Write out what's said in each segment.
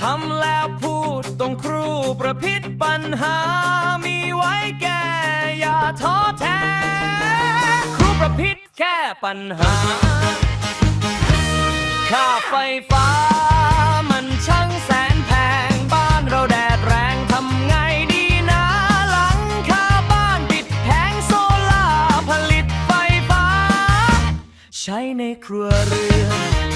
ทำแล้วพูดต้องครูประพิษปัญหา มีไว้แก้อย่าท้อแท้ ครูประพิษแก้ปัญหา ค่าไฟฟ้ามันช่างแสนแพง บ้านเราแดดแรงทำไงดีนะ หลังคาบ้านติดแผงโซลาผลิตไฟฟ้า ใช้ในครัวเรือน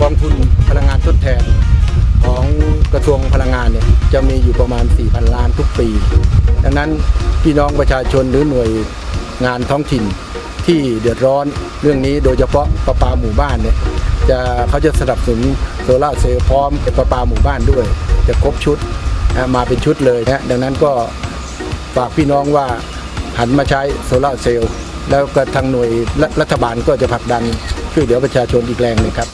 กองทุนพลังงานทดแทน ของกระทรวงพลังงานเนี่ยจะมีอยู่ประมาณ 4,000 ล้านทุกปี ดังนั้นพี่น้องประชาชนหรือหน่วยงานท้องถิ่นที่เดือดร้อนเรื่องนี้โดยเฉพาะประปาหมู่บ้านเนี่ยจะเขาจะสนับสนุนโซลาเซลล์พร้อมประปาหมู่บ้านด้วย จะครบชุดมาเป็นชุดเลยนะดังนั้นก็ฝากพี่น้องว่าหันมาใช้โซลาเซลล์แล้วก็ทางหน่วยรัฐบาลก็จะผลักดันช่วยเหลือประชาชนอีกแรงหนึ่งครับ